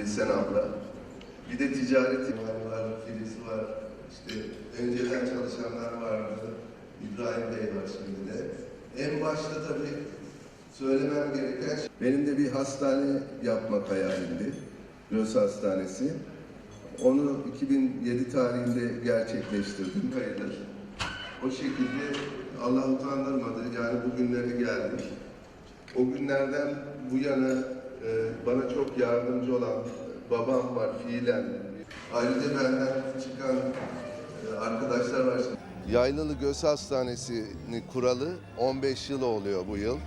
Gülsen abla. Bir de ticaret imamı var, Filiz var. İşte önceden çalışanlar vardı. İbrahim Bey var şimdi de. En başta tabii söylemem gereken şey- benim de bir hastane yapmak hayalimdi. Göz Hastanesi. Onu 2007 tarihinde gerçekleştirdim. Hayırdır. O şekilde Allah utandırmadı. Yani bugünlere geldik. O günlerden bu yana bana çok yardımcı olan babam var fiilen. Ayrıca benden çıkan e, arkadaşlar var. Yaylılı Göz Hastanesi'ni kuralı 15 yıl oluyor bu yıl.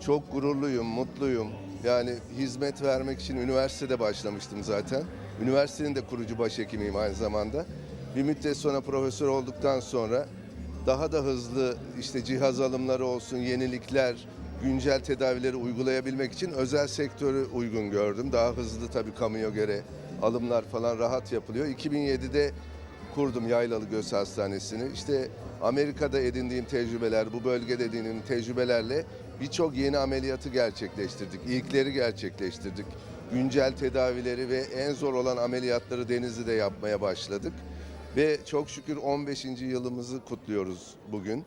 Çok gururluyum, mutluyum. Yani hizmet vermek için üniversitede başlamıştım zaten. Üniversitenin de kurucu başhekimiyim aynı zamanda. Bir müddet sonra profesör olduktan sonra daha da hızlı işte cihaz alımları olsun, yenilikler, güncel tedavileri uygulayabilmek için özel sektörü uygun gördüm. Daha hızlı tabii kamuya göre alımlar falan rahat yapılıyor. 2007'de kurdum Yaylalı Göz Hastanesi'ni. İşte Amerika'da edindiğim tecrübeler, bu bölgede edindiğim tecrübelerle birçok yeni ameliyatı gerçekleştirdik. İlkleri gerçekleştirdik. Güncel tedavileri ve en zor olan ameliyatları Denizli'de yapmaya başladık. Ve çok şükür 15. yılımızı kutluyoruz bugün.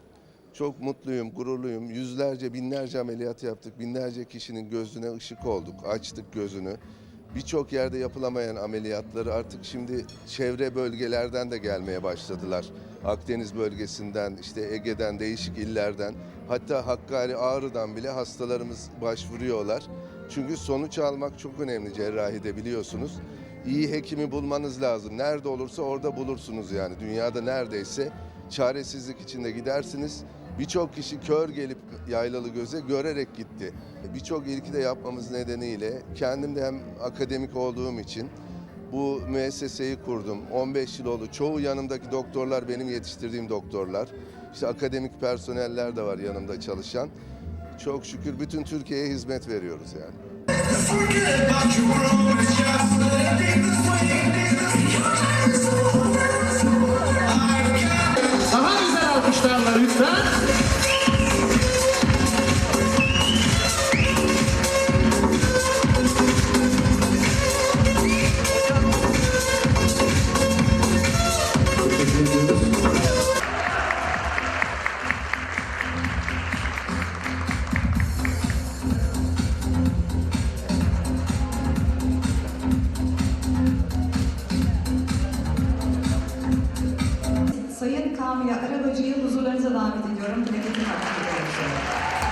Çok mutluyum, gururluyum. Yüzlerce, binlerce ameliyat yaptık. Binlerce kişinin gözüne ışık olduk. Açtık gözünü. Birçok yerde yapılamayan ameliyatları artık şimdi çevre bölgelerden de gelmeye başladılar. Akdeniz bölgesinden, işte Ege'den, değişik illerden, hatta Hakkari, Ağrı'dan bile hastalarımız başvuruyorlar. Çünkü sonuç almak çok önemli cerrahide biliyorsunuz. İyi hekimi bulmanız lazım. Nerede olursa orada bulursunuz yani. Dünyada neredeyse çaresizlik içinde gidersiniz. Birçok kişi kör gelip yaylalı göze görerek gitti. Birçok ilki de yapmamız nedeniyle kendim de hem akademik olduğum için bu müesseseyi kurdum. 15 yıl oldu. Çoğu yanımdaki doktorlar benim yetiştirdiğim doktorlar. İşte akademik personeller de var yanımda çalışan. Çok şükür bütün Türkiye'ye hizmet veriyoruz yani. Sayın Kamile Arabacı'yı huzurlarınıza davet ediyorum. Plaketin hakkında